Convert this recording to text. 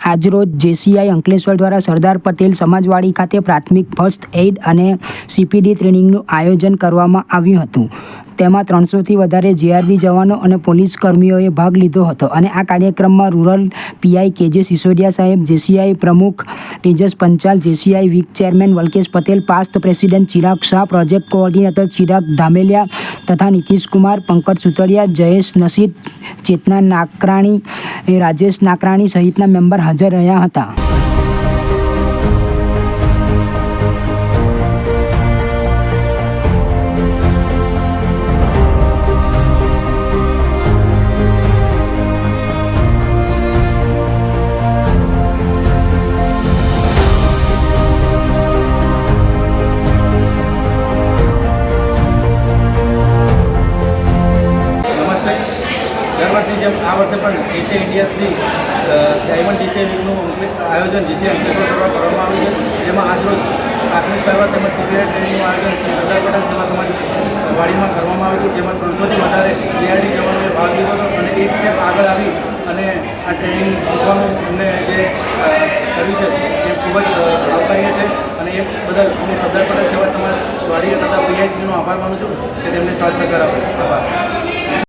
આજરોજ જેસીઆઈ અંકલેશ્વર દ્વારા સરદાર પટેલ સમાજવાડી ખાતે પ્રાથમિક ફર્સ્ટ એઇડ અને સીપીડી ટ્રેનિંગનું આયોજન કરવામાં આવ્યું હતું. તેમાં ત્રણસોથી વધારે જેઆરડી જવાનો અને પોલીસ કર્મીઓએ ભાગ લીધો હતો અને આ કાર્યક્રમમાં રૂરલ પીઆઈ કેજે સિસોડિયા સાહેબ, જેસીઆઈ પ્રમુખ Tejas Panchal, JCI week chairman Valkesh Patel, past president Chirag Shah, project coordinator Chirag Dhameliya તથા નીતિશ કુમાર પંકજ સુતરિયા જયેશ નસીદ ચેતના નાકરાણી એ રાજેશ નાકરાણી સહિતના મેમ્બર હાજર રહ્યા હતા. દર વર્ષની જેમ આ વર્ષે પણ એશિયા ઇન્ડિયાથી ડાયમંડ જીસીએ આયોજન જીસીએ અંકલેશ્વર દ્વારા કરવામાં આવ્યું છે. જેમાં આજરોજ પ્રાથમિક સારવાર તેમજ સિપિયર ટ્રેનિંગનું આયોજન સરદાર પટેલ સેવા સમાજ વાડીમાં કરવામાં આવ્યું જેમાં ત્રણસોથી વધારે જીઆરડી જવાનોએ ભાગ લીધો હતો અને એક સ્ટેપ આગળ આવી અને આ ટ્રેનિંગ શીખવાનું અમને જે કર્યું છે એ ખૂબ જ આવકાર્ય છે. અને એ બદલ હું સરદાર પટેલ સેવા સમાજ વાડી તથા પીઆઈસીનો આભાર માનું છું કે તેમને સાથ સહકાર આભાર.